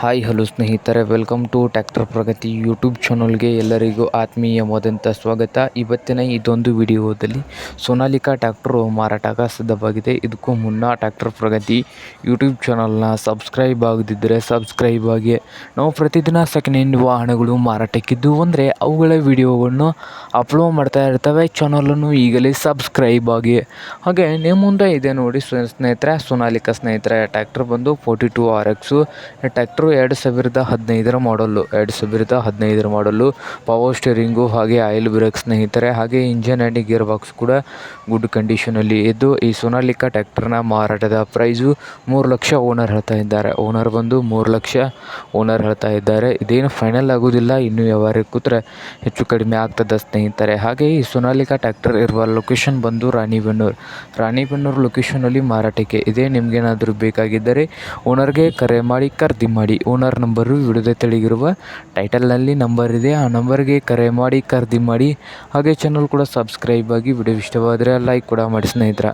Hi hello ಸ್ನೇಹಿತರೆ welcome to tractor Pragati YouTube ಚಾನಲ್ಗೆ ಎಲ್ಲರಿಗೂ ಆತ್ಮೀಯವಾದಂಥ ಸ್ವಾಗತ. ಇವತ್ತಿನ ಇದೊಂದು ವಿಡಿಯೋದಲ್ಲಿ ಸೋನಾಲಿಕಾ ಟ್ಯಾಕ್ಟ್ರು ಮಾರಾಟಕ್ಕೆ ಸಿದ್ಧವಾಗಿದೆ. ಇದಕ್ಕೂ ಮುನ್ನ ಟ್ಯಾಕ್ಟರ್ ಪ್ರಗತಿ ಯೂಟ್ಯೂಬ್ ಚಾನಲ್ನ ಸಬ್ಸ್ಕ್ರೈಬ್ ಆಗದಿದ್ದರೆ ಸಬ್ಸ್ಕ್ರೈಬ್ ಆಗಿ. ನಾವು ಪ್ರತಿದಿನ ಸೆಕೆಂಡ್ ಹ್ಯಾಂಡ್ ವಾಹನಗಳು ಮಾರಾಟಕ್ಕಿದ್ದು ಅಂದರೆ ಅವುಗಳ ವಿಡಿಯೋಗಳನ್ನು ಅಪ್ಲೋಡ್ ಮಾಡ್ತಾ ಇರ್ತವೆ. ಚಾನಲನ್ನು ಈಗಲೇ ಸಬ್ಸ್ಕ್ರೈಬ್ ಆಗಿ. ಹಾಗೆ ನಿಮ್ಮ ಮುಂದೆ ಇದೆ ನೋಡಿ ಸ್ನೇ- ಸ್ನೇಹಿತರೆ, ಸೋನಾಲಿಕಾ ಸ್ನೇಹಿತರೆ ಟ್ಯಾಕ್ಟರ್ ಬಂದು forty two R X tractor ಎರಡು ಸಾವಿರದ ಹದಿನೈದರ ಮಾಡಲ್ಲು ಎರಡು ಸಾವಿರದ ಹದಿನೈದರ ಮಾಡಲ್ಲು ಪವರ್ ಸ್ಟೇರಿಂಗು ಹಾಗೆ ಆಯಿಲ್ ಬ್ರೇಕ್ಸ್ ಸ್ನೇಹಿತರೆ, ಹಾಗೆ ಇಂಜನ್ ಆ್ಯಂಡ್ ಗಿಯರ್ ಬಾಕ್ಸ್ ಕೂಡ ಗುಡ್ ಕಂಡೀಷನಲ್ಲಿ ಇದ್ದು, ಈ ಸೋನಾಲಿಕಾ ಟ್ಯಾಕ್ಟರ್ನ ಮಾರಾಟದ ಪ್ರೈಸು ಮೂರು ಲಕ್ಷ ಓನರ್ ಹೇಳ್ತಾ ಇದ್ದಾರೆ. ಓನರ್ ಬಂದು ಮೂರು ಲಕ್ಷ ಓನರ್ ಹೇಳ್ತಾ ಇದ್ದಾರೆ. ಇದೇನು ಫೈನಲ್ ಆಗೋದಿಲ್ಲ, ಇನ್ನೂ ವ್ಯವಹಾರ ಕೂತ್ರೆ ಹೆಚ್ಚು ಕಡಿಮೆ ಆಗ್ತದೆ ಸ್ನೇಹಿತರೆ. ಹಾಗೆ ಈ ಸೋನಾಲಿಕಾ ಟ್ಯಾಕ್ಟರ್ ಇರುವ ಲೊಕೇಶನ್ ಬಂದು ರಾಣಿಬೆನ್ನೂರು. ರಾಣಿಬೆನ್ನೂರು ಲೊಕೇಶನಲ್ಲಿ ಮಾರಾಟಕ್ಕೆ ಇದೇ. ನಿಮಗೇನಾದರೂ ಬೇಕಾಗಿದ್ದರೆ ಓನರ್ಗೆ ಕರೆ ಮಾಡಿ, ಖರೀದಿ ಮಾಡಿ. ಓನರ್ ನಂಬರು ವಿಡಿಯೋದ ತೆಳಗಿರುವ ಟೈಟಲ್ನಲ್ಲಿ ನಂಬರ್ ಇದೆ. ಆ ನಂಬರ್ಗೆ ಕರೆ ಮಾಡಿ, ಖರೀದಿ ಮಾಡಿ, ಹಾಗೆ ಚಾನಲ್ ಕೂಡ ಸಬ್ಸ್ಕ್ರೈಬ್ ಆಗಿ ವಿಡಿಯೋ ಇಷ್ಟವಾದರೆ ಲೈಕ್ ಕೂಡ ಮಾಡಿ ಸ್ನೇಹಿತರ.